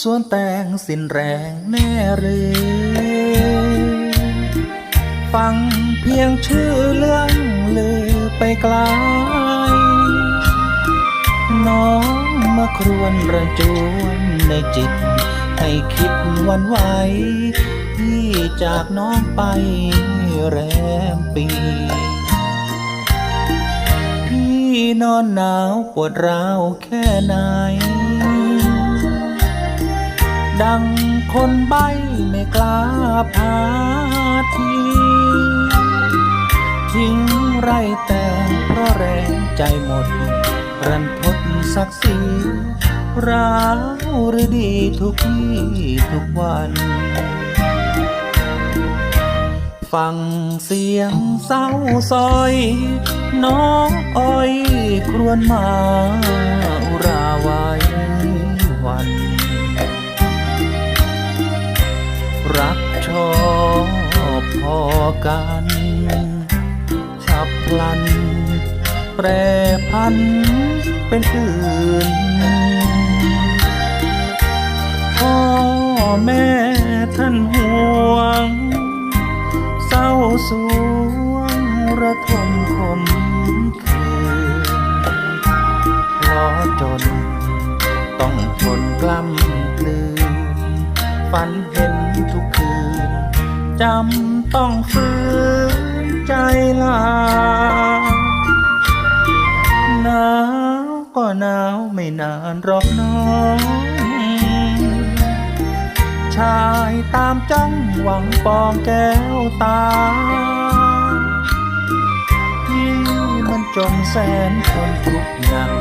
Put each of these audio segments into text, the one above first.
สวนแตงสิ้นแรงแน่หรือฟังเพียงชื่อเรื่องลือไปไกล น้องมาครวนระจวนในจิต ให้คิดวันไหวที่จากน้องไปแรมปี พี่นอนหนาวปวดร้าวแค่ไหน ดังคนใบไม่กล้าพาทีทิ้งไรแต่เพราะแรงใจหมด รันทดศักดิ์ศรีร้าวหรือดีทุกที่ทุกวัน ฟังเสียงเศร้าซอย น้องอ้อยครวญมาอุราไว้ กัน ฉับพลัน แปรพันเป็นอื่น พ่อแม่ท่านห่วง เศร้าสวงระทมคมคืนเพราะจน ต้องทนกล้ำกลืนฝันเห็นทุกคืน จำต้องฝืนใจลาหนาวก็หนาวไม่นานหรอกน้อง ชายตามจ้องหวังปองแก้วตาที่มันจนแสนทนทุกข์หนัก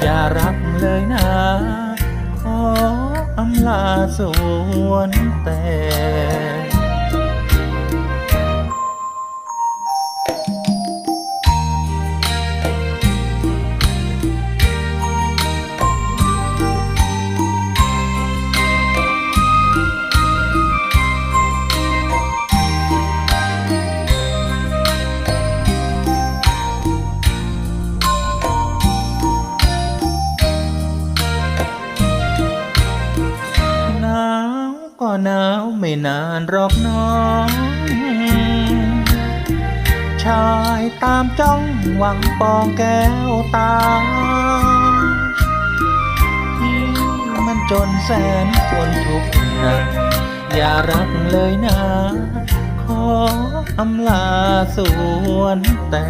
อย่ารักเลยนะขออำลาสวนแต่ หนาวไม่นานหรอกน้อง ชายตามจ้องหวังปองแก้วตาที่มันจนแสนทนทุกข์หนักอย่ารักเลยนะ ขออำลาสวนแต่